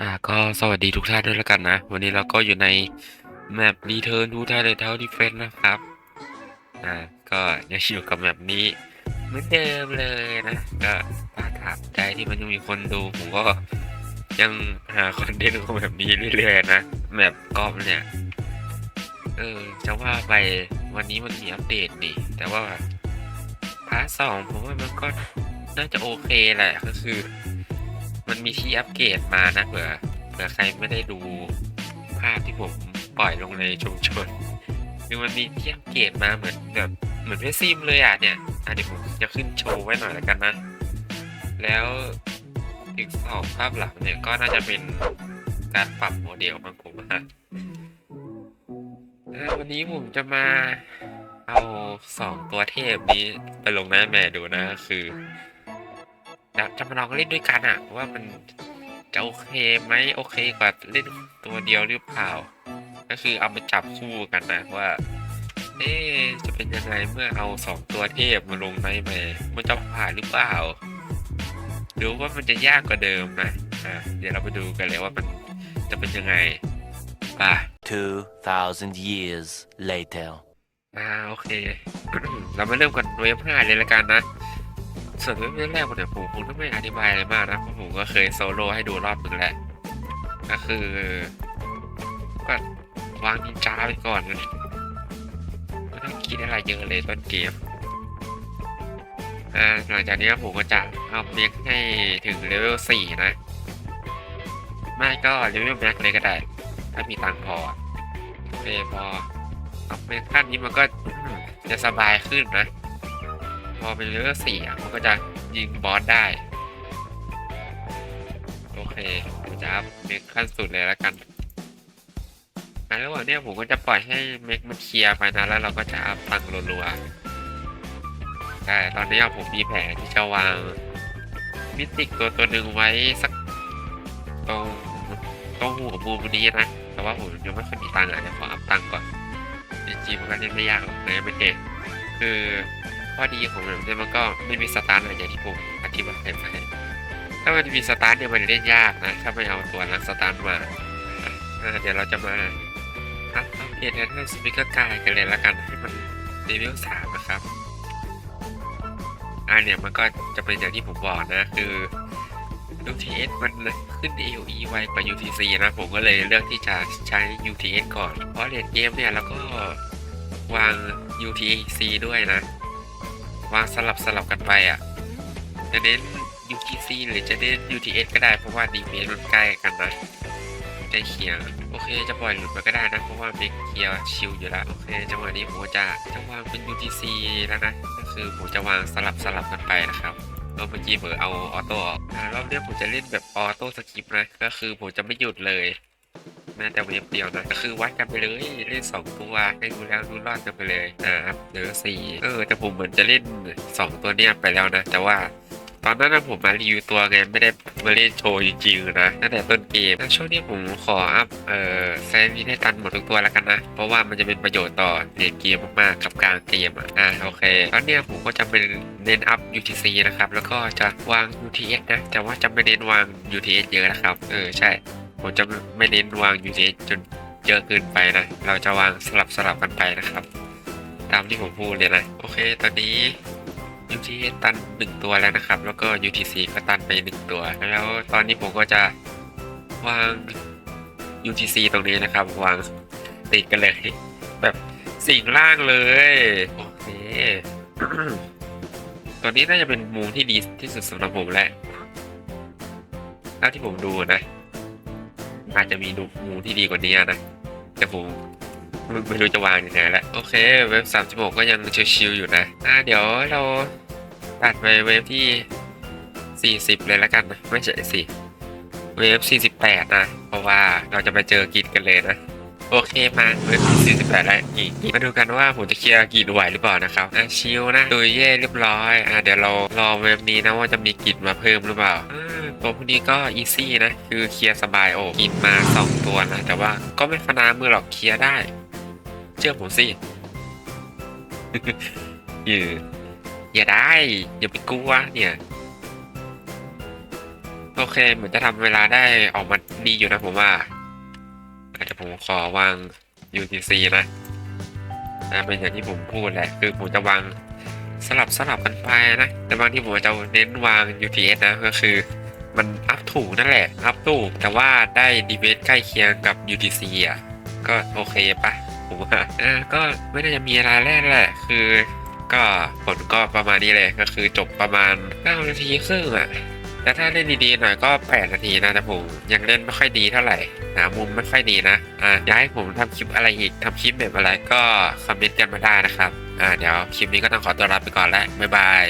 อ่าก็สวัสดีทุกท่านด้วยแล้วกันนะ วันนี้เราก็อยู่ในแมป Return to Titan Defense นะครับอ่าก็ยังอยู่กับแมปนี้เหมือนเดิมเลยนะ ก็ถ้าถามใจที่มันยังมีคนดูผมก็ยังหาคอนเทนต์ของแบบนี้เรื่อยๆนะแมปกอล์ฟเนี่ยเออจะว่าไปวันนี้มันมีอัปเดตนี่แต่ว่าพาร์ทสองผมว่ามันก็น่าจะโอเคแหละก็คือ มันมีที่อัปเกรดมานะเผื่อเผื่อใครไม่ได้ดูภาพที่ผมปล่อยลงในชุมชนคือมันมีที่อัปเกรดมาเหมือนแบบเหมือนเพซิมเลยอะเนี่ยอะเดี๋ยวผมจะขึ้นโชว์ไว้หน่อยแล้วกันนะ แล้วอีกสองภาพหลังเนี่ยก็น่าจะเป็นการปรับโมเดลบางผมนะวันนี้ผมจะมาเอาสองตัวเทพนี้ไปลงหน้าแม่ดูนะคือ จะจะมาลองเล่นด้วยกันอะว่ามันจะโอเคไหมโอเคกว่าเล่นตัวเดียวหรือเปล่า ก็คือเอามาจับคู่กันนะว่า เอ๊ะจะเป็นยังไงเมื่อเอาสองตัวเทพมาลงในแม่มันจะผ่านหรือเปล่าหรือว่ามันจะยากกว่าเดิมนะอะเดี๋ยวเราไปดูกันเลยว่ามันจะเป็นยังไงป่ะ2,000 years later. อ่าโอเค เรามาเริ่มกันเวฟห้าเลยละกันนะ ส่วนเวฟแรกเนี่ยผมคงต้องไม่อธิบายอะไรมากนะเพราะผมก็เคยโซโล่ให้ดูรอบหนึ่งแหละก็คือก็วางนินจาไปก่อนไม่ต้องคิดอะไรเยอะเลยต้นเกมหลังจากนี้ผมก็จะเอาเมกให้ถึงเลเวลสี่นะ ไม่ก็เลเวลแม็กเลยก็ได้ ถ้ามีตังพอโอเคพออัพเมขั้นนี้มันก็จะสบายขึ้นนะ พอเป็นเลเวลสี่อะมันก็จะยิงบอสได้ โอเคผมจะอัพเมคขั้นสุดเลยแล้วกันอะระหว่างเนี้ยผมก็จะปล่อยให้เมคมันเคลียร์ไปนะแล้วเราก็จะอัพตังรัวๆแต่ตอนนี้ผมมีแผนที่จะวางมิติกตัวตัวหนึ่งไว้สักตรงตรงหัวมุมนี้นะ แต่ว่าผมยังไม่ค่อยมีตังค์อะเดี๋ยวขออัพตังค์ก่อนจริงๆมันก็เล่นไม่ยากหรอกนะไม่เองคือ ข้อดีของมันเนี่ยมันก็ไม่มีสตาร์ทอะไรอย่างที่ผมอธิบายไปถ้ามันมีสตาร์ทเนี่ยมันเล่นยากนะ ถ้าไม่เอาตัวนักสตาร์ทมาเดี๋ยวเราจะมาอัพอัปเดนให้สปิเกอร์กายกันเลยละกันให้มันเลเวลสามนะครับอ่าเนี่ยมันก็จะเป็นอย่างที่ผมบอกนะ คือ UTS มันขึ้น AOE ไวกว่า UTC นะผมก็เลยเลือกที่จะใช้ UTS ก่อน เพราะเล่นเกมเนี่ยเราก็วาง UTC ด้วยนะ วางสลับสลับกันไปอะ จะเน้น UTC หรือจะเน้น UTS ก็ได้เพราะว่าดีเมมันใกล้กันนะใกล้เคียงโอเคจะปล่อยหลุดไปก็ได้นะเพราะว่าเมกเคียชิลอยู่แล้วโอเคจังหวะนี้ผมจะจะวางเป็น UTC แล้วนะก็คือผมจะวางสลับสลับกันไปนะครับรอบเมื่อกี้เผลอเอาออโต้ออกรอบเนี้ยผมจะเล่นแบบออโต้สกิปนะก็คือผมจะไม่หยุดเลย แม้แต่เวฟเดียวนะก็คือวัดกันไปเลยเล่นสองตัวให้ดูแล้วดูรอดกันไปเลยนะครับเหลือสี่เออแต่ผมเหมือนจะเล่นสองตัวเนี้ยไปแล้วนะ แต่ว่าตอนนั้นผมมารีวิวตัวไงไม่ได้มาเล่นโชว์จริงๆนะตั้งแต่ต้นเกมแล้วช่วงนี้ผมขออัพเอ่อแซนวินให้ตันหมดทุกตัวแล้วกันนะ เพราะว่ามันจะเป็นประโยชน์ต่อเล่นเกมมากๆกับกลางเกมอะอ่าโอเคตอนเนี้ยผมก็จะเป็นเน้นอัพ UTC นะครับ แล้วก็จะวาง UTS นะ แต่ว่าจะไม่เน้นวาง UTS เยอะนะครับ เออใช่ ผมจะไม่เน้นวาง UTS จนเยอะเกินไปนะ เราจะวางสลับสลับกันไปนะครับ ตามที่ผมพูดเลยนะ โอเค ตอนนี้ UTS ตันหนึ่งตัวแล้วนะครับ แล้วก็ UTC ก็ตันไปหนึ่งตัว แล้วตอนนี้ผมก็จะวาง UTC ตรงนี้นะครับ วางติดกันเลย แบบสิ่งล่างเลย โอเคตอนนี้น่าจะเป็นมุมที่ดีที่สุดสำหรับผมแหละถ้าที่ผมดูนะ อาจจะมีดูมุมที่ดีกว่านี้นะ แต่ผมไม่รู้จะวางยังไงแหละ โอเค เว็บสามสิบหกก็ยังชิวๆอยู่นะ อ่าเดี๋ยวเราตัดไปเว็บที่สี่สิบเลยแล้วกันนะไม่ใช่สิเว็บสี่สิบแปดนะ เพราะว่าเราจะไปเจอกินกันเลยนะ โอเคมาเว็บสี่สิบแปดแล้วอีกมาดูกันว่าผมจะเคลียร์กินไหวหรือเปล่านะครับอะชิวนะดูเย่เรียบร้อย อะเดี๋ยวเรารอเว็บนี้นะว่าจะมีกินมาเพิ่มหรือเปล่า ตัวพวกนี้ก็อีซี่นะ คือเคลียร์สบายโอ้กินมาสองตัวนะ แต่ว่าก็ไม่ฟนามือหรอกเคลียร์ได้ เชื่อผมสิอย่อย่าได้ อย่าไปกลัวเนี่ย โอเคเหมือนจะทำเวลาได้ออกมาดีอยู่นะผมว่าอาจจะผมขอวาง UTC นะอ่เป็นอย่างที่ผมพูดแหละ คือผมจะวางสลับสลับกันไปนะ แต่บางที่ผมจะเน้นวาง UTS นะ ก็คือ มันอัพถูกนั่นแหละ อัพถูก แต่ว่าได้ดีเวสใกล้เคียงกับ UTC อะ ก็โอเคปะผมว่าก็ไม่น่าจะมีอะไรแรกแหละ คือ ก็ผลก็ประมาณนี้เลยก็คือจบประมาณ 9 นาทีครึ่งอะแต่ถ้าเล่นดีๆหน่อยก็ 8 นาทีนะแต่ผมยังเล่นไม่ค่อยดีเท่าไหร่หามุมไม่ค่อยดีนะอ่าอยากให้ผมทำคลิปอะไรอีกทำคลิปแบบอะไรก็คอมเมนต์กันมาได้นะครับอ่าเดี๋ยวคลิปนี้ก็ต้องขอตัวลาไปก่อนแล้วบ๊ายบาย